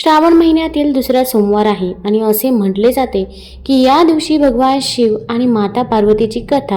श्रावण महिन्यातील दुसरा सोमवार आहे आणि असे म्हटले जाते की या दिवशी भगवान शिव आणि माता पार्वतीची कथा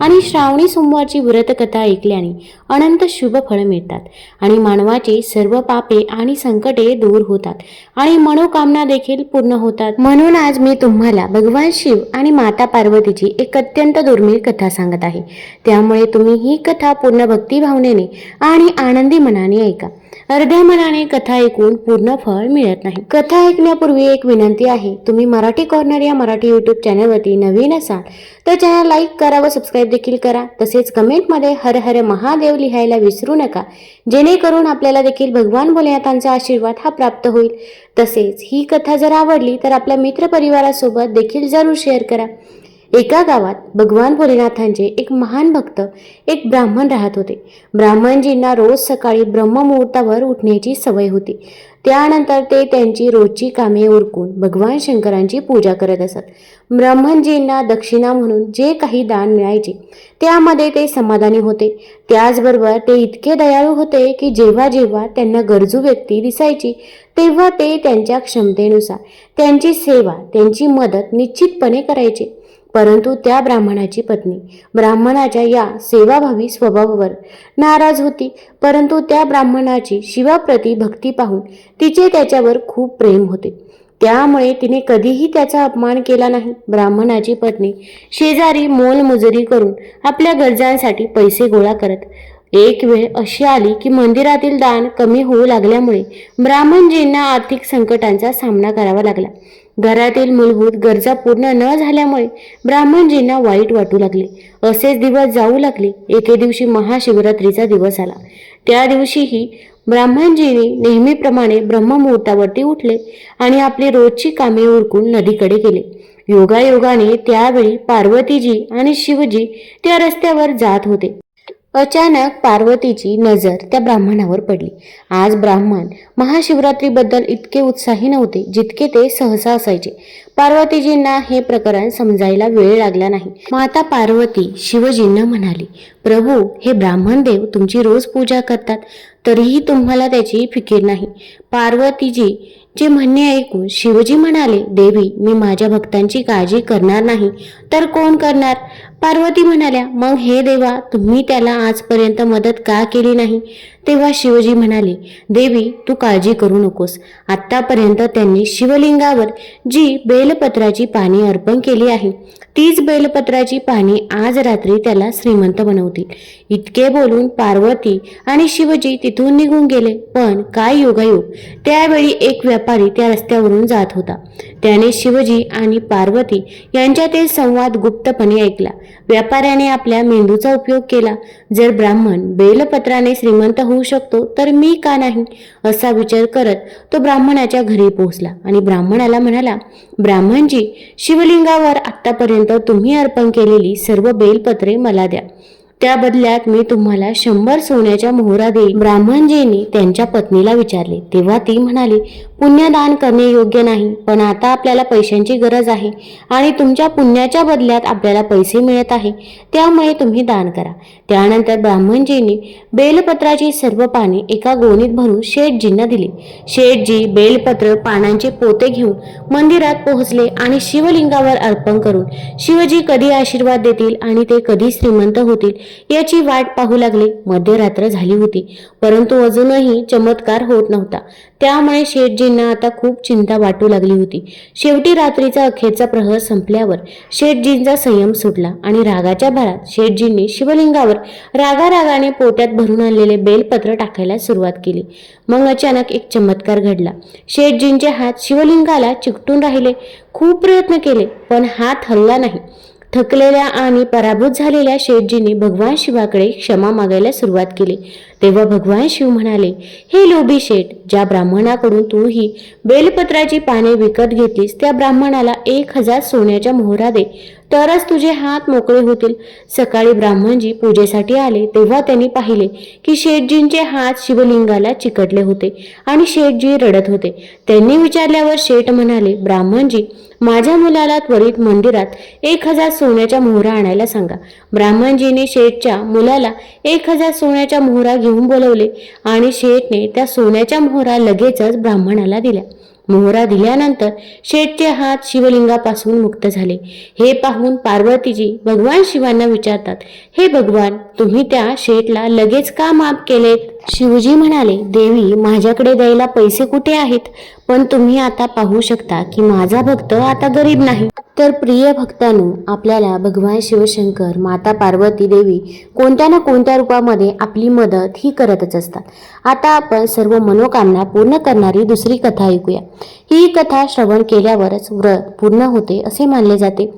आणि श्रावणी सोमवारची व्रतकथा ऐकल्याने अनंत शुभ फळं मिळतात आणि मानवाची सर्व पापे आणि संकटे दूर होतात आणि मनोकामना देखील पूर्ण होतात. म्हणून आज मी तुम्हाला भगवान शिव आणि माता पार्वतीची एक अत्यंत दुर्मिळ कथा सांगत आहे. त्यामुळे तुम्ही ही कथा पूर्ण भक्तिभावनेने आणि आनंदी मनाने ऐका. अर्ध्या मनाने कथा ऐकून पूर्ण फळ मिळत नाही. कथा ऐकण्यापूर्वी एक विनंती आहे तुम्ही मराठी कॉर्नर या मराठी यूट्यूब चॅनलवरती नवीन असाल तर चॅनल लाईक करा व सबस्क्राईब देखील करा. तसेच कमेंटमध्ये हर हर महादेव लिहायला विसरू नका जेणेकरून आपल्याला देखील भगवान भोलेनाथांचा आशीर्वाद हा प्राप्त होईल. तसेच ही कथा जर आवडली तर आपल्या मित्रपरिवारासोबत देखील जरूर शेअर करा. एका गावात भगवान भोलेनाथांचे एक महान भक्त एक ब्राह्मण राहत होते. ब्राह्मणजींना रोज सकाळी ब्रह्ममुहूर्तावर उठण्याची सवय होती. त्यानंतर ते त्यांची रोजची कामे उरकून भगवान शंकरांची पूजा करत असत. ब्राह्मणजींना दक्षिणा म्हणून जे काही दान मिळायचे त्यामध्ये ते समाधानी होते. त्याचबरोबर ते इतके दयाळू होते की जेव्हा जेव्हा त्यांना गरजू व्यक्ती दिसायची तेव्हा ते त्यांच्या क्षमतेनुसार त्यांची सेवा त्यांची मदत निश्चितपणे करायचे. परंतु त्या ब्राह्मणाची पत्नी ब्राह्मणाच्या या सेवाभावी स्वभावावर नाराज होती. परंतु त्या ब्राह्मणाची शिवाप्रती भक्ती पाहून तिचे त्याच्यावर खूप प्रेम होते. त्यामुळे तिने कधीही त्याचा अपमान केला नाही. ब्राह्मणाची पत्नी शेजारी मोलमजुरी करून आपल्या गरजांसाठी पैसे गोळा करत एक वेळ अशी आली की मंदिरातील दान कमी होऊ लागल्यामुळे ब्राह्मणजींना आर्थिक संकटांचा सामना करावा लागला. घरातील मूलभूत गरजा पूर्ण न झाल्यामुळे ब्राह्मणजींना वाईट वाटू लागले. असेच दिवस जाऊ लागले. एके दिवशी महाशिवरात्रीचा दिवस आला. त्या दिवशीही ब्राह्मणजींनी नेहमीप्रमाणे ब्रह्ममुहूर्तावरती उठले आणि आपली रोजची कामे उरकून नदीकडे गेले. योगायोगाने त्यावेळी पार्वतीजी आणि शिवजी त्या रस्त्यावर जात होते. अचानक पार्वतीची नजर त्या ब्राह्मणावर पडली. आज ब्राह्मण महाशिवरात्रीबद्दल इतके उत्साही नव्हते जितके ते सहसा असायचे. पार्वतीजींना हे प्रकरण समजायला वेळ लागला नाही. माता पार्वती शिवजींना म्हणाली प्रभू हे ब्राह्मण देव तुमची रोज पूजा करतात तरीही तुम्हाला त्याची फिकीर नाही. पार्वतीजी चे म्हणणे ऐकून शिवजी म्हणाले देवी मी माझ्या भक्तांची काळजी करणार नाही. तर कोण करणार? पार्वती म्हणाल्या मग हे देवा तुम्ही त्याला आजपर्यंत मदत का केली नाही? तेव्हा शिवजी म्हणाले देवी तू काळजी करू नकोस. आत्तापर्यंत त्यांनी शिवलिंगावर जी बेलपत्राची पाने अर्पण केली आहे तीच बेलपत्राची पाने आज रात्री त्याला श्रीमंत बनवतील. इतके बोलून पार्वती आणि शिवजी तिथून निघून गेले. पण काय योगायोग? त्यावेळी एक व्यापारी त्या रस्त्यावरून जात होता. त्याने शिवजी आणि पार्वती यांच्यातील संवाद गुप्तपणे ऐकला. व्यापाऱ्याने आपल्या मेंदूचा उपयोग केला. जर ब्राह्मण बेलपत्राने श्रीमंत होऊ शकतो तर मी का नाही? असा विचार करत तो ब्राह्मणाच्या घरी पोहोचला आणि ब्राह्मणाला म्हणाला ब्राह्मणजी शिवलिंगावर आत्तापर्यंत तुम्ही अर्पण केलेली सर्व बेलपत्रे मला द्या. त्या बदल्यात मी तुम्हाला शंभर सोन्याच्या मोहरा देईल ब्राह्मणजींनी त्यांच्या पत्नीला विचारले. तेव्हा ती म्हणाली पुण्यदान करणे योग्य नाही. पण आता आपल्याला पैशांची गरज आहे आणि तुमच्या पुण्याच्या बदल्यात आपल्याला पैसे मिळत आहे. त्यामुळे तुम्ही दान करा. त्यानंतर ब्राह्मणजींनी बेलपत्राची सर्व पाने एका गोणीत भरून शेठजींना दिली. शेठजी बेलपत्र पानांचे पोते घेऊन मंदिरात पोहोचले आणि शिवलिंगावर अर्पण करून शिवजी कधी आशीर्वाद देतील आणि ते कधी श्रीमंत होतील याची वाट पाहू लागले. मध्यरात्र झाली होती. परंतु अजूनही चमत्कार होत नव्हता. त्यामुळे शेटजींना आता खूप चिंता वाटू लागली होती. शेवटी रात्रीचा अखेरचा प्रहर संपल्यावर शेटजींचा संयम सुटला आणि रागाच्या भरात शेटजींनी शिवलिंगावर रागारागाने पोत्यात भरून आणलेले बेलपत्र टाकायला सुरुवात केली. मग अचानक एक चमत्कार घडला. शेटजींचे हात शिवलिंगाला चिकटून राहिले. खूप प्रयत्न केले पण हात हलला नाही. थकलेल्या आणि पराभूत झालेल्या शेठजींनी भगवान शिवाकडे क्षमा मागायला सुरुवात केली. तेव्हा भगवान शिव म्हणाले हे लोभी शेठ ज्या ब्राह्मणाकडून तू ही बेलपत्राची पाने विकत घेतलीस त्या ब्राह्मणाला एक हजार सोन्याच्या मोहरा दे. तरच तुझे हात मोकळे होतील. सकाळी ब्राह्मणजी पूजेसाठी आले तेव्हा त्यांनी पाहिले की शेठजींचे हात शिवलिंगाला चिकटले होते आणि शेठजी रडत होते. त्यांनी विचारल्यावर शेठ म्हणाले ब्राह्मणजी माझ्या मुलाला त्वरित मंदिरात एक हजार सोन्याच्या मोहरा आणायला सांगा. ब्राह्मणजीने शेठच्या मुलाला एक हजार सोन्याच्या मोहरा घेऊन बोलवले आणि शेठने त्या सोन्याच्या मोहरा लगेचच ब्राह्मणाला दिल्या. मोहरा दिल्यानंतर शेठचे हात शिवलिंगापासून मुक्त झाले. हे पाहून पार्वतीजी भगवान शिवांना विचारतात हे भगवान तुम्ही त्या शेठला लगेच का माफ केलेत? शिवजी म्हणाले देवी माझ्याकडे द्यायला पैसे कुठे आहेत? पण तुम्ही आता पाहू शकता की माझा भक्त आता गरीब नाही. तर प्रिय भक्तांनो आपल्याला भगवान शिवशंकर माता पार्वती देवी कोणत्या ना कोणत्या रूपामध्ये आपली मदत ही करतच असतात. आता आपण सर्व मनोकामना पूर्ण करणारी दुसरी कथा ऐकूया. ही कथा श्रवण केल्यावरच व्रत पूर्ण होते असे मानले जाते.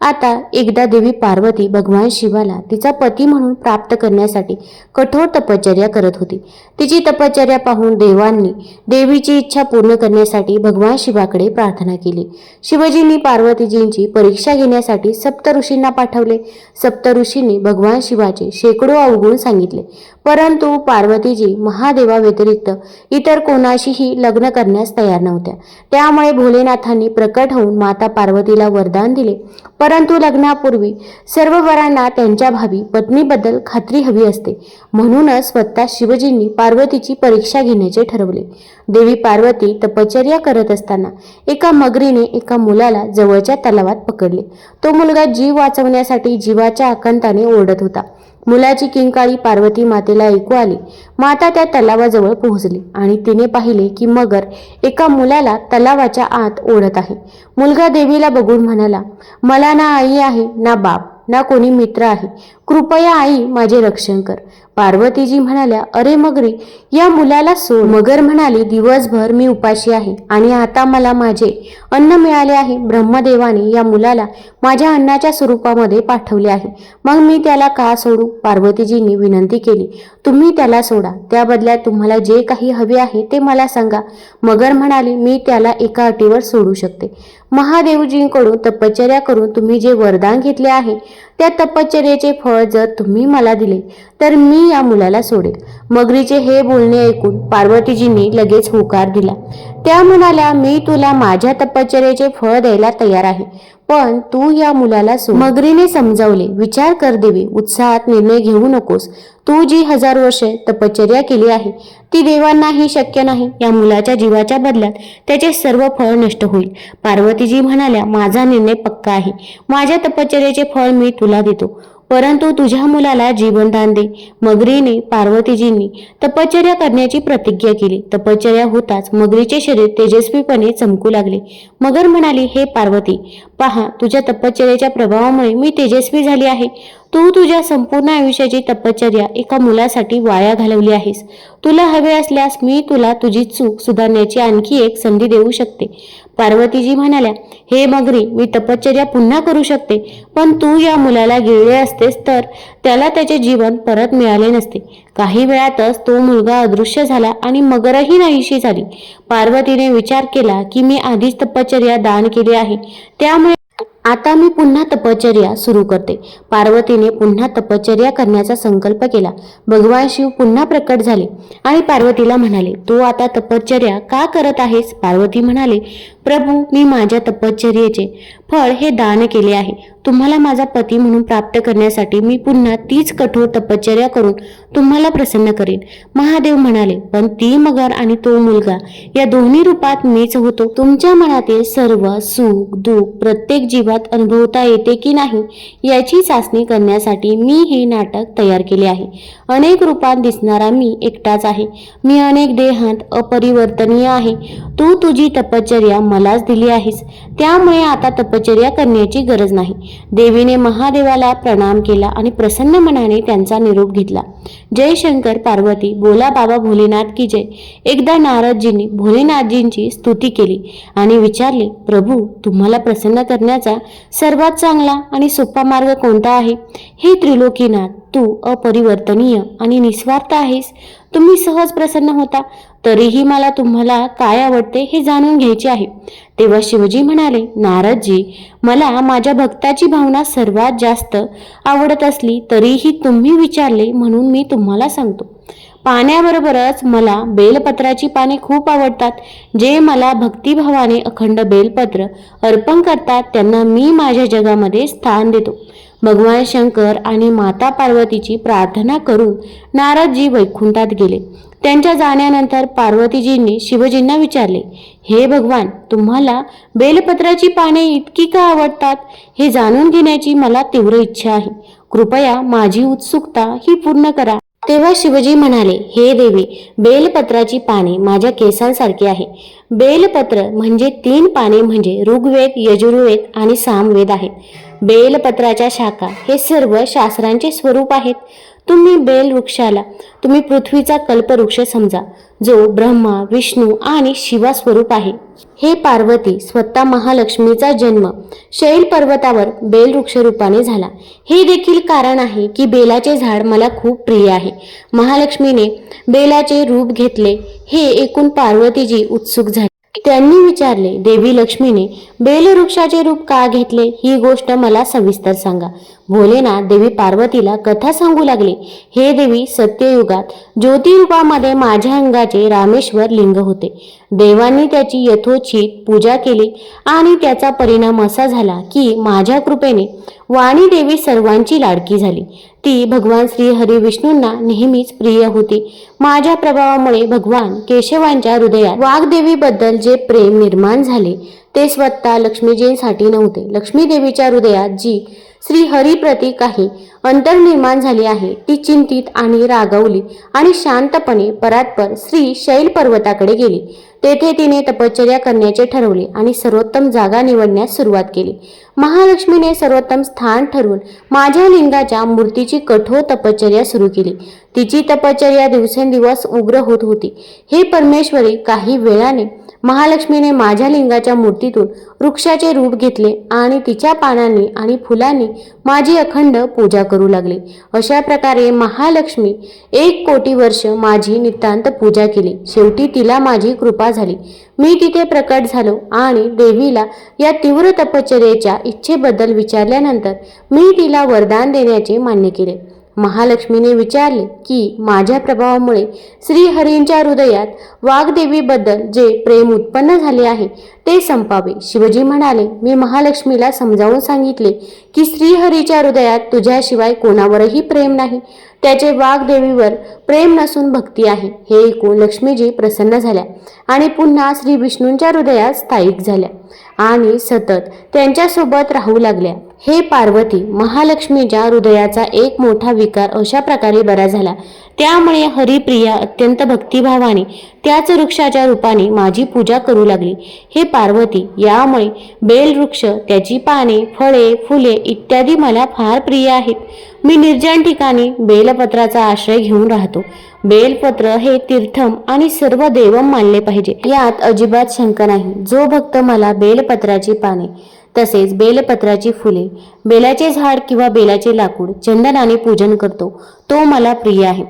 आता एकदा देवी पार्वती भगवान शिवाला तिचा पती म्हणून प्राप्त करण्यासाठी कठोर तपश्चर्या करत होती. तिची तपश्चर्या पाहून देवांनी देवीची इच्छा पूर्ण करण्यासाठी भगवान शिवाकडे प्रार्थना केली. शिवजींनी पार्वतीजींची परीक्षा घेण्यासाठी सप्त ऋषींना पाठवले. सप्त ऋषींनी भगवान शिवाचे शेकडो अवगुण सांगितले. परंतु पार्वतीजी महादेवा व्यतिरिक्त इतर कोणाशीही लग्न करण्यास तयार नव्हत्या. त्यामुळे भोलेनाथांनी प्रकट होऊन माता पार्वतीला वरदान दिले. परंतु लग्नापूर्वी सर्व वरांना त्यांच्या भावी पत्नीबद्दल खात्री हवी असते. म्हणूनच स्वतः शिवजींनी पार्वतीची परीक्षा घेण्याचे ठरवले. देवी पार्वती तपश्चर्या करत असताना एका मगरीने एका मुलाला जवळच्या तलावात पकडले. तो मुलगा जीव वाचवण्यासाठी जीवाच्या आकांताने ओरडत होता. मुलाची किंकाळी पार्वती मातेला ऐकू आली. माता त्या तलावाजवळ पोहोचली आणि तिने पाहिले की मगर एका मुलाला तलावाच्या आत ओढत आहे. मुलगा देवीला बघून म्हणाला मला ना आई आहे ना बाप ना कोणी मित्र आहे. कृपया आई माझे रक्षण कर. पार्वतीजी म्हणाल्या अरे मगरी या मुलाला सोड. मगर म्हणाली दिवसभर मी उपाशी आहे आणि आता मला माझे अन्न मिळाले आहे. ब्रह्मदेवाने या मुलाला माझ्या अन्नाच्या स्वरूपामध्ये पाठवले आहे. मग मी त्याला का सोडू? पार्वतीजींनी विनंती केली तुम्ही त्याला सोडा. त्या बदल्यात तुम्हाला जे काही हवे आहे ते मला सांगा. मगर म्हणाली मी त्याला एका अटीवर सोडू शकते. महादेवजींकडून तपश्चर्या करून तुम्ही जे वरदान घेतले आहे त्या तपश्चर्याचे फळ जर तुम्ही मला दिले तर मी या मुलाला सोडेल. मगरीचे हे बोलणे ऐकून पार्वतीजींनी लगेच होकार दिला. त्या म्हणाल्या मी तुला माझ्या तपश्चर्याचे फळ द्यायला तयार आहे. पण तू या मुलाला सोड. मगरीने समजावले विचार कर देवी उत्साहात निर्णय घेऊ नकोस. तू जी हजार वर्षे तपश्चर्या केली आहे ती देवांनाही शक्य नाही. या मुलाच्या जीवाच्या बदल्यात त्याचे सर्व फळ नष्ट होईल. पार्वतीजी म्हणाल्या माझा निर्णय पक्का आहे. माझ्या तपश्चर्याचे फळ मी तुला देतो. परंतु तुझ्या मुलाला जीवनदान दे. मगरीने पार्वतीजींनी तपश्चर्या करण्याची प्रतिज्ञा केली. तपश्चर्या होताच मगरीचे शरीर तेजस्वीपणे चमकू लागले. मगर म्हणाली हे पार्वती पहा तुझ्या तपश्चर्याच्या प्रभावामुळे मी तेजस्वी झाली आहे. तू तुझ्या संपूर्ण आयुष्याची तपश्चर्या एका मुलासाठी वाया घालवली आहेस. तुला हवे असल्यास मी तुला तुझी चूक सुधारण्याची आणखी एक संधी देऊ शकते. पार्वतीजी म्हणाल्या हे मगरी मी तपश्चर्या पुन्हा करू शकते पण तू या मुलाला गिळले असतेस तर त्याला त्याचे जीवन परत मिळाले नसते. काही वेळातच तो मुलगा अदृश्य झाला आणि मगरही नाहीशी झाली. पार्वतीने विचार केला की मी आधीच तपश्चर्या दान केली आहे. त्यामुळे आता मी पुन्हा तपश्चर्या सुरू करते. पार्वतीने पुन्हा तपश्चर्या करण्याचा संकल्प केला. भगवान शिव पुन्हा प्रकट झाले आणि पार्वतीला म्हणाले तू आता तपश्चर्या का करत आहेस? पार्वती म्हणाले प्रभू मी माझ्या तपश्चर्येचे फळ हे दान केले आहे. तुम्हाला माझा पती म्हणून प्राप्त करण्यासाठी मी पुन्हा तीच कठोर तपश्चर्या करून तुम्हाला प्रसन्न करेन. महादेव म्हणाले पण ती मगर आणि तो मुलगा या दोन्ही रूपात मीच होतो. तुमच्या मनातील सर्व सुख दुःख प्रत्येक जीवात अनुभवता येते की नाही याची चाचणी करण्यासाठी मी हे नाटक तयार केले आहे. अनेक रूपात दिसणारा मी एकटाच आहे. मी अनेक देहांत अपरिवर्तनीय आहे. तू तुझी तपश्चर्या मलाच दिली आहेस. त्यामुळे आता तपश्चर्या करण्याची गरज नाही. देवीने महादेवाला प्रणाम केला आणि प्रसन्न मनाने त्यांचा निरोप घेतला. जय शंकर पार्वती बोला बाबा भोलेनाथ की जय. एकदा नारदजींनी भोलेनाथजींची स्तुती केली आणि विचारले प्रभू तुम्हाला प्रसन्न करण्याचा सर्वात चांगला आणि सोपा मार्ग कोणता आहे? हे त्रिलोकीनाथ तू अपरिवर्तनीय आणि निस्वार्थ आहेस. तुम्ही सहज प्रसन्न होता. तरीही मला तुम्हाला काय आवडते हे जाणून घ्यायचे आहे. तेव्हा शिवजी म्हणाले नारदजी मला माझ्या भक्ताची भावना सर्वात जास्त आवडत असली तरीही तुम्ही विचारले म्हणून मी तुम्हाला सांगतो. पाण्याबरोबरच मला बेलपत्राची पाने खूप आवडतात. जे मला भक्तिभावाने अखंड बेलपत्र अर्पण करतात त्यांना मी माझ्या जगामध्ये स्थान देतो. भगवान शंकर आणि माता पार्वतीची प्रार्थना करून नारदजी वैकुंठात गेले. त्यांच्या जाण्यानंतर पार्वतीजींनी शिवजींना विचारले हे भगवान तुम्हाला बेलपत्राची पाने इतकी का आवडतात? हे जाणून घेण्याची मला तीव्र इच्छा आहे. कृपया माझी उत्सुकता ही पूर्ण करा. तेव्हा शिवजी म्हणाले हे देवी बेलपत्राची पाने माझ्या केसांसारखी आहे. बेलपत्र म्हणजे तीन पाने म्हणजे ऋग्वेद यजुर्वेद आणि सामवेद आहेत. बेलपत्राच्या शाखा हे सर्व शास्त्रांचे स्वरूप आहेत. तुम्ही बेल वृक्षाला तुम्ही पृथ्वीचा कल्पवृक्ष समजा जो ब्रह्मा विष्णू आणि शिवा स्वरूप आहे. हे पार्वती स्वतः महालक्ष्मीचा जन्म शैल पर्वतावर बेल वृक्षरूपाने झाला. हे देखील कारण आहे की बेलाचे झाड मला खूप प्रिय आहे. महालक्ष्मीने बेलाचे रूप घेतले. हे ऐकून पार्वतीजी उत्सुक झाली. त्यांनी विचारले देवी लक्ष्मीने बेलवृक्षाचे रूप का घेतले? ही गोष्ट मला सविस्तर सांगा. भोलेनाथ देवी पार्वतीला कथा सांगू लागले. हे देवी सत्ययुगात ज्योतिरूपामध्ये माझ्या अंगाचे रामेश्वर लिंग होते. देवांनी त्याची यथोचित पूजा केली आणि त्याचा परिणाम असा झाला की माझ्या कृपेने वाणी देवी सर्वांची लाडकी झाली. ती भगवान श्री हरी विष्णूंना नेहमीच प्रिय होती. माझ्या प्रभावामुळे भगवान केशवांच्या हृदयात वाघदेवीबद्दल जे प्रेम निर्माण झाले ते स्वतः लक्ष्मीजींसाठी नव्हते. लक्ष्मी देवीच्या हृदयात जी श्री हरिप्रती प्रतीक आहे अंतर्निर्माण झाली आहे ती चिंतित आणि रागवली आणि शांतपणे परात्पर श्री शैल पर्वताकडे गेली. तेथे तिने तपश्चर्या करण्याचे ठरवले आणि सर्वोत्तम जागा निवडण्यास सुरुवात केली. महालक्ष्मीने सर्वोत्तम स्थान ठरवून माझ्या लिंगाच्या मूर्तीची कठोर तपश्चर्या सुरू केली. तिची तपश्चर्या दिवसेंदिवस उग्र होत होती. हे परमेश्वरी काही वेळाने महालक्ष्मीने माझ्या लिंगाच्या मूर्तीतून वृक्षाचे रूप घेतले आणि तिच्या पानांनी आणि फुलांनी माझी अखंड पूजा करू लागली. अशा प्रकारे महालक्ष्मी एक कोटी वर्ष माझी नितांत पूजा केली. शेवटी तिला माझी कृपा झाली. मी तिथे प्रकट झालो आणि देवीला या तीव्र तपश्चर्येच्या इच्छेबद्दल विचारल्यानंतर मी तिला वरदान देण्याचे मान्य केले. महालक्ष्मीने विचारले की माझ्या प्रभावामुळे श्रीहरींच्या हृदयात वाघदेवीबद्दल जे प्रेम उत्पन्न झाले आहे ते संपावे. शिवजी म्हणाले मी महालक्ष्मीला समजावून सांगितले की श्रीहरीच्या हृदयात तुझ्याशिवाय कोणावरही प्रेम नाही. त्याचे वाघदेवीवर प्रेम नसून भक्ती आहे. हे ऐकून लक्ष्मीजी प्रसन्न झाल्या आणि पुन्हा श्री विष्णूंच्या हृदयात स्थायिक झाल्या आणि सतत त्यांच्यासोबत राहू लागल्या. हे पार्वती महालक्ष्मीच्या हृदयाचा एक मोठा विकार अशा प्रकारे बरा झाला. त्यामुळे हरिप्रिया अत्यंत भक्तिभावाने त्याच वृक्षाच्या रूपाने माझी पूजा करू लागली. हे पार्वती यामुळे बेल वृक्ष त्याची पाने फळे फुले इत्यादी मला फार प्रिय आहेत. मी निर्जन ठिकाणी बेलपत्राचा आश्रय घेऊन राहतो. बेलपत्र हे तीर्थम आणि सर्व देवम मानले पाहिजे. यात अजिबात शंका नाही. जो भक्त मला बेलपत्राची पाने तसेच बेलपत्राची फुले बेलाचे झाड किंवा बेलाचे लाकूड चंदनाने पूजन करतो तो मला प्रिय आहे.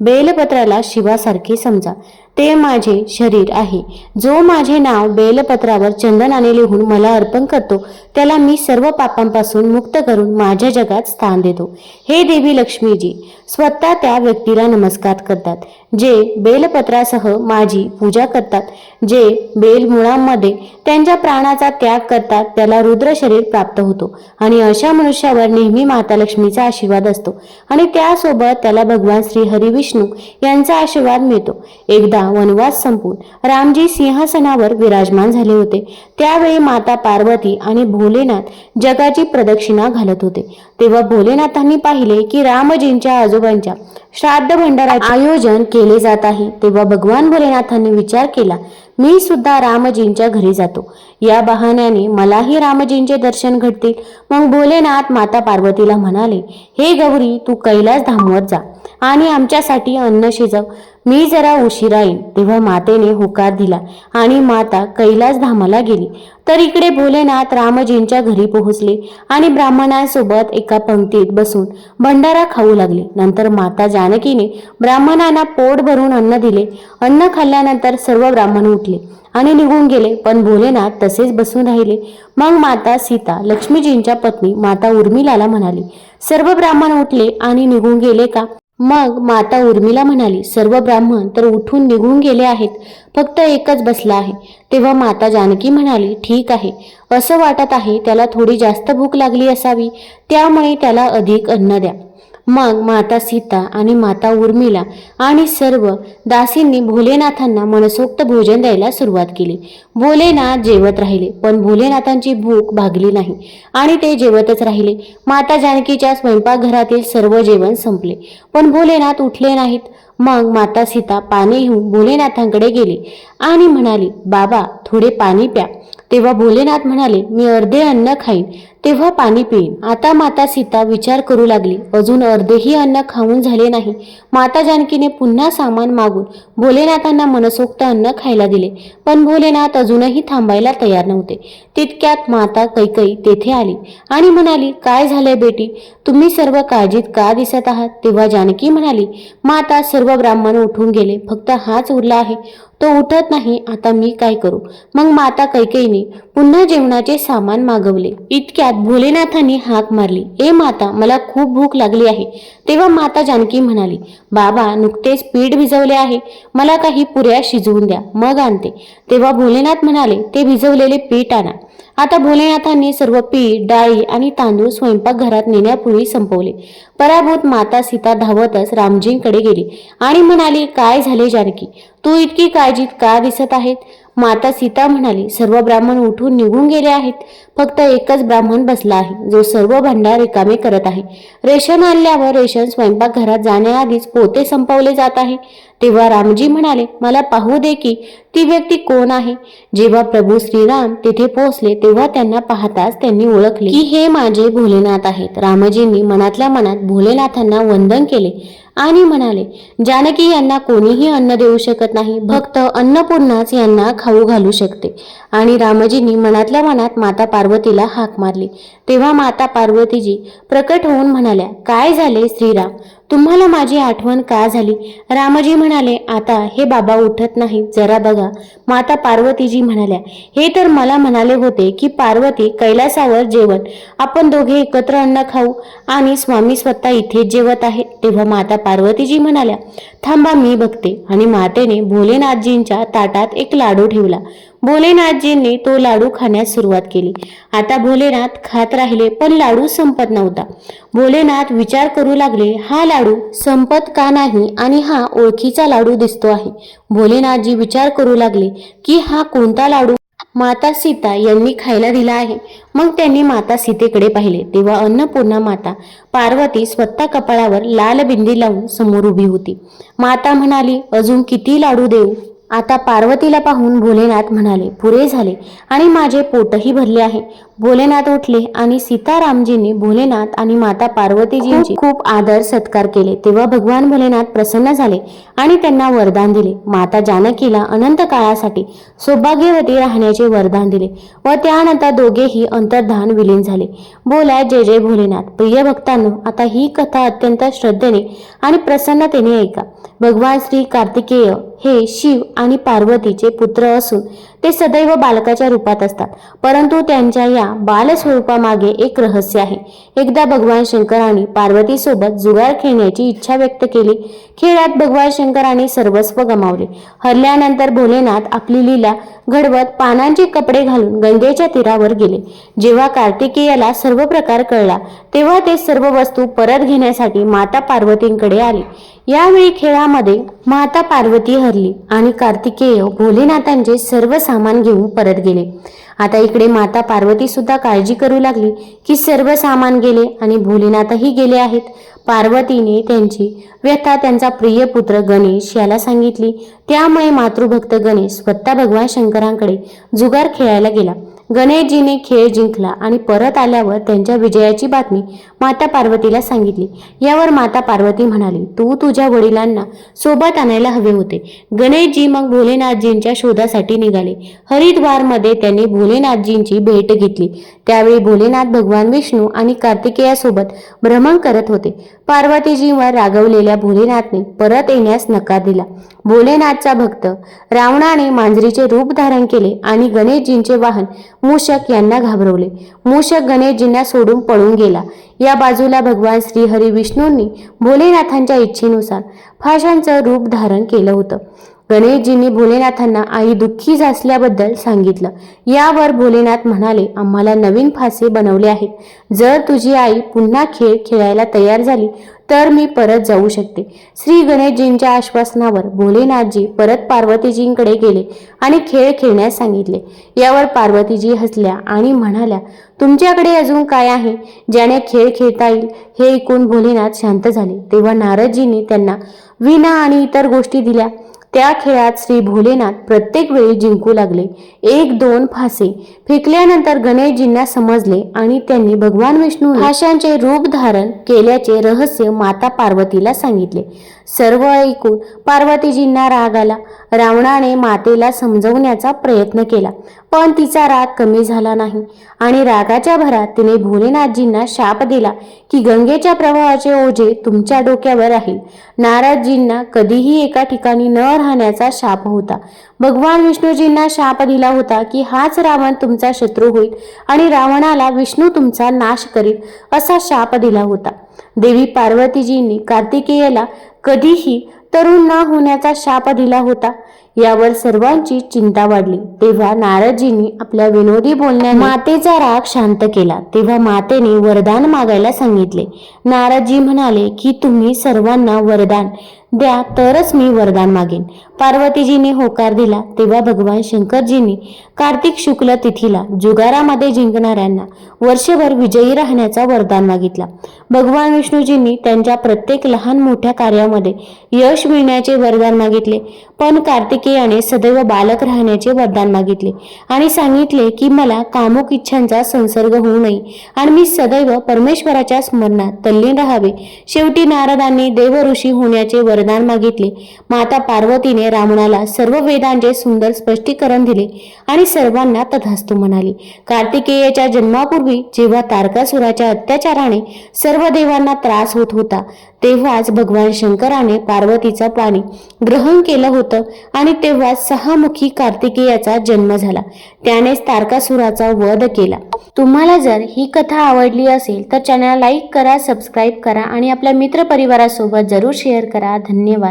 बेलपत्राला शिवासारखे समजा. ते माझे शरीर आहे. जो माझे नाव बेलपत्रावर चंदनाने लिहून मला अर्पण करतो त्याला मी सर्व पापांपासून मुक्त करून माझ्या जगात स्थान देतो. हे देवी लक्ष्मीजी स्वतः त्या व्यक्तीला नमस्कार करतात जे बेलपत्रासह माझी पूजा करतात जे बेलमुळांमध्ये त्यांच्या प्राणाचा त्याग करतात त्याला रुद्र शरीर प्राप्त होतो. आणि अशा मनुष्यावर नेहमी माता लक्ष्मीचा आशीर्वाद असतो. आणि त्यासोबत त्याला भगवान श्री हरिविष्णू यांचा आशीर्वाद मिळतो. एकदा वनवास संपून रामजी सिंहासनावर विराजमान झाले होते. त्यावेळी माता पार्वती आणि भोलेनाथ जगाची प्रदक्षिणा घालत होते. तेव्हा भोलेनाथांनी पाहिले की रामजींच्या आजोबांच्या श्राद्ध भंडाराचे आयोजन केले जात आहे. तेव्हा भगवान भोलेनाथांनी विचार केला मी सुद्धा रामजींच्या घरी जातो. या बहाण्याने मलाही रामजींचे दर्शन घडतील. मग भोलेनाथ माता पार्वतीला म्हणाले हे गौरी तू कैलास धामवर जा आणि आमच्यासाठी अन्न शिजव. मी जरा उशिरा येईन तेव्हा मातेने होकार दिला आणि माता कैलास धामाला गेली. तर इकडे भोलेनाथ रामजींच्या घरी पोहोचले आणि ब्राह्मणांसोबत एका पंक्तीत बसून भंडारा खाऊ लागले. नंतर माता जानकीने ब्राह्मणांना पोट भरून अन्न दिले. अन्न खाल्ल्यानंतर सर्व ब्राह्मण उठले आणि निघून गेले पण भोलेनाथ तसेच बसून राहिले. मग माता सीता लक्ष्मीजींच्या पत्नी माता उर्मिलाला म्हणाली सर्व ब्राह्मण उठले आणि निघून गेले का? मग माता उर्मिला म्हणाली सर्व ब्राह्मण तर उठून निघून गेले आहेत. फक्त एकच बसला आहे. तेव्हा माता जानकी म्हणाली ठीक आहे. असं वाटत आहे त्याला थोडी जास्त भूक लागली असावी. त्यामुळे त्याला अधिक अन्न द्या. मग माता सीता आणि माता उर्मिला आणि सर्व दासींनी भोलेनाथांना मनसोक्त भोजन द्यायला सुरुवात केली. भोलेनाथ जेवत राहिले पण भोलेनाथांची भूक भागली नाही आणि ते जेवतच राहिले. माता जानकीच्या स्वयंपाकघरातील सर्व जेवण संपले पण भोलेनाथ उठले नाहीत. मग माता सीता पाणी घेऊन भोलेनाथांकडे गेली आणि म्हणाली बाबा थोडे पाणी प्या. तेव्हा भोलेनाथ म्हणाले मी अर्धे अन्न खाईन तेव्हा पाणी पिईन. आता माता सीता विचार करू लागली अजून अर्धेही अन्न खाऊन झाले नाही. माता जानकीने पुन्हा सामान मागून भोलेनाथांना मनसोक्त अन्न खायला दिले पण भोलेनाथ अजूनही थांबायला तयार नव्हते. तितक्यात माता कैकई तेथे आली आणि म्हणाली काय झालंय बेटी? तुम्ही सर्व काळजीत का दिसत आहात? तेव्हा जानकी म्हणाली माता सर्व ब्राह्मण उठून गेले फक्त हाच उरला आहे. तो उठत नाही आता मी काय करू? मग माता कैकेईने पुन्हा जेवणाचे सामान मागवले. इतक्यात भोलेनाथांनी हाक मारली. ए माता मला खूप भूक लागली आहे. तेव्हा माता जानकी म्हणाली बाबा नुकतेच पीठ भिजवले आहे. मला काही पुऱ्या शिजवून द्या. मग आणते. तेव्हा भोलेनाथ म्हणाले ते भिजवलेले पीठ आणा. आता भोलेनाथांनी सर्व पीठ डाळी आणि तांदूळ स्वयंपाकघरात नेण्यापूर्वी संपवले. पराभूत माता सीता धावतच रामजींकडे गेली आणि म्हणाली काय झाले जानकी? तू इतकी काळजीत का दिसत आहेत? माता सीता म्हणाली सर्व ब्राह्मण उठून निघून गेले आहेत. फक्त एकच ब्राह्मण बसला आहे जो सर्व भांडार रिकामे करत आहे. रेशन आणल्यावर रेशन स्वयंपाकघरात जाण्याआधीच पोते संपवले जात आहे. तेव्हा रामजी म्हणाले मला पाहू दे की ती व्यक्ती कोण आहे? जेव्हा प्रभू श्रीराम तिथे पोहोचले तेव्हा त्यांना पाहताच त्यांनी ओळखले की हे माझे भोलेनाथ आहेत. रामजींनी मनातल्या मनात भोलेनाथांना वंदन केले आणि म्हणाले जानकी यांना कोणीही अन्न देऊ शकत नाही भक्त अन्नपूर्णाच यांना खाऊ घालू शकते. आणि रामजींनी मनातल्या मनात माता पार्वतीला हाक मारली. तेव्हा माता पार्वतीजी प्रकट होऊन म्हणाल्या काय झाले श्रीराम? तुम्हाला माझी आठवण का झाली? रामजी म्हणाले आता हे बाबा उठत नाही. जरा बघा. माता पार्वतीजी म्हणाल्या हे तर मला म्हणाले होते की पार्वती कैलासावर जेवण. आपण दोघे एकत्र अन्न खाऊ आणि स्वामी स्वतः इथेच जेवत आहे. तेव्हा माता पार्वतीजी म्हणाल्या थांबा मी बघते. आणि मातेने भोलेनाथजींच्या ताटात एक लाडू ठेवला. भोलेनाथजींनी तो लाडू खाण्यास सुरुवात केली. आता भोलेनाथ खात राहिले पण लाडू संपत नव्हता. भोलेनाथ विचार करू लागले हा लाडू संपत का नाही आणि हा ओळखीचा लाडू दिसतो आहे. भोलेनाथजी विचार करू लागले की हा कोणता लाडू? माता सीता यांनी खायला दिला आहे. मग त्यांनी माता सीतेकडे पाहिले. तेव्हा अन्नपूर्णा माता पार्वती स्वतः कपाळावर लाल बिंदी लावून समोर उभी होती. माता म्हणाली अजून किती लाडू देऊ? आता पार्वतीला पाहून भोलेनाथ म्हणाले पुरे झाले आणि माझे पोटही भरले आहे. भोलेनाथ उठले आणि सीतारामजींनी भोलेनाथ आणि माता पार्वतीजींची खूप आदर सत्कार केले. तेव्हा भगवान भोलेनाथ प्रसन्न झाले आणि त्यांना वरदान दिले. माता जानकीला अनंत काळासाठी सौभाग्यवती राहण्याचे वरदान दिले व त्यानंतर दोघेही अंतर्धान विलीन झाले. बोला जय जय भोलेनाथ. प्रिय भक्तांनो आता ही कथा अत्यंत श्रद्धेने आणि प्रसन्नतेने ऐका. भगवान श्री कार्तिकेय हे शिव आणि पार्वतीचे पुत्र असून ते सदैव बालकाच्या रूपात असतात. परंतु त्यांच्या या बालस्वरूपामागे एक रहस्य आहे. एकदा भगवान शंकरांनी पार्वतीसोबत जुगार खेळण्याची इच्छा व्यक्त केली. खेळात भगवान शंकरांनी सर्वस्व गमावले. हरल्यानंतर भोलेनाथ आपली लीला घडवत पानांचे कपडे घालून गंगेच्या तीरावर गेले. जेव्हा कार्तिकेयाला सर्व प्रकार कळला तेव्हा ते सर्व वस्तू परत घेण्यासाठी माता पार्वतींकडे आले. यावेळी खेळामध्ये माता पार्वती हरली आणि कार्तिकेय भोलेनाथांचे सर्व सामान घेऊन परत गेले. आता इकडे माता पार्वती सुद्धा काळजी करू लागली की सर्व सामान गेले आणि भोलेनाथही गेले आहेत. पार्वतीने त्यांची व्यथा त्यांचा प्रिय पुत्र गणेश याला सांगितली. त्यामुळे मातृभक्त गणेश स्वतः भगवान शंकरांकडे जुगार खेळायला गेला. गणेशजीने खेळ जिंकला आणि परत आल्यावर त्यांच्या विजयाची बातमी माता पार्वतीला सांगितली. यावर माता पार्वती म्हणाली तू तुझ्या वडिलांना सोबत आणायला हवे होते. गणेशजी मग भोलेनाथजींच्या शोधासाठी निघाले. हरिद्वारमध्ये त्यांनी भोलेनाथजींची भेट घेतली. त्यावेळी भोलेनाथ भगवान विष्णू आणि कार्तिकेयासोबत भ्रमण करत होते. पार्वतीजींवर रागवलेल्या भोलेनाथने परत येण्यास नकार दिला. भोलेनाथचा भक्त रावणाने मांजरीचे रूप धारण केले आणि गणेशजींचे वाहन मूषक यांना घाबरवले. मूषक गणेशजींना सोडून पळून गेला. या बाजूला भगवान श्री हरी विष्णूंनी भोलेनाथांच्या इच्छेनुसार फाशांचं रूप धारण केलं होतं. गणेशजींनी भोलेनाथांना आई दुःखी असल्याबद्दल सांगितलं. यावर भोलेनाथ म्हणाले आम्हाला नवीन फासे बनवले आहेत. जर तुझी आई पुन्हा खेळ खेळायला तयार झाली तर मी परत जाऊ शकते. श्री गणेशजींच्या आश्वासनावर भोलेनाथजी परत पार्वतीजींकडे गेले आणि खेळ खेळण्यास सांगितले. यावर पार्वतीजी हसल्या आणि म्हणाल्या तुमच्याकडे अजून काय आहे? ज्याने खेळ खेळता येईल हे ऐकून भोलेनाथ शांत झाले. तेव्हा नारदजींनी त्यांना विना आणि इतर गोष्टी दिल्या. त्या खेळात श्री भोलेनाथ प्रत्येक वेळी जिंकू लागले. एक दोन फासे. फेकल्यानंतर गणेशजींना समजले आणि त्यांनी भगवान विष्णू फाशांचे रूप धारण केल्याचे रहस्य माता पार्वतीला सांगितले. सर्व ऐकून पार्वतीजींना राग आला. रावणाने मातेला समजवण्याचा प्रयत्न केला पण तिचा राग कमी झाला नाही आणि रागाच्या भरात तिने भोलेनाथजींना शाप दिला की गंगेच्या प्रवाहाचे ओझे तुमच्या डोक्यावर राहील. नारदजींना कधीही एका ठिकाणी न राहण्याचा शाप होता. भगवान विष्णूजींना शाप दिला होता की हाच रावण तुमचा शत्रू होईल आणि रावणाला विष्णू तुमचा नाश करील असा शाप दिला होता. देवी पार्वतीजींनी कार्तिकेयला कधीही तरुण न होण्याचा शाप दिला होता. यावर सर्वांची चिंता वाढली. तेव्हा नारदजींनी आपल्या विनोदी बोलण्याने मातेचा राग शांत केला. तेव्हा मातेने वरदान मागायला सांगितले. नारदजी म्हणाले की तुम्ही सर्वांना वरदान द्या तरच मी वरदान मागेन. पार्वतीजीने होकार दिला तेव्हा भगवान शंकरजींनी कार्तिक शुक्ल तिथीला जुगारामध्ये जिंकणाऱ्यांना वर्षभर विजयी राहण्याचा वरदान मागितला. भगवान विष्णूजींनी त्यांच्या प्रत्येक लहान मोठ्या कार्यामध्ये यश मिळण्याचे वरदान मागितले. पण कार्तिकेयाने सदैव बालक राहण्याचे वरदान मागितले आणि सांगितले की मला कामुक इच्छांचा संसर्ग होऊ नये आणि मी सदैव परमेश्वराच्या स्मरणात तल्लीन राहावे. शेवटी नारदांनी देवऋषी होण्याचे वरदान मागितले. माता पार्वतीने रावणाला सर्व वेदांचे सुंदर स्पष्टीकरण दिले आणि सर्वांना तथास्तु म्हणाली कार्तिकेयाच्या जन्मापूर्वी जेव्हा तारकासुराच्या अत्याचाराने सर्व देवांना त्रास होत होता तेव्हाच भगवान शंकराने पार्वतीचा पाणी ग्रहण केलं होतं आणि तेव्हा सहामुखी कार्तिकेयाचा जन्म झाला. त्यानेच तारकासुराचा वध केला. तुम्हाला जर ही कथा आवडली असेल तर चॅनल लाईक करा सबस्क्राईब करा आणि आपल्या मित्रपरिवारासोबत जरूर शेअर करा. धन्यवाद.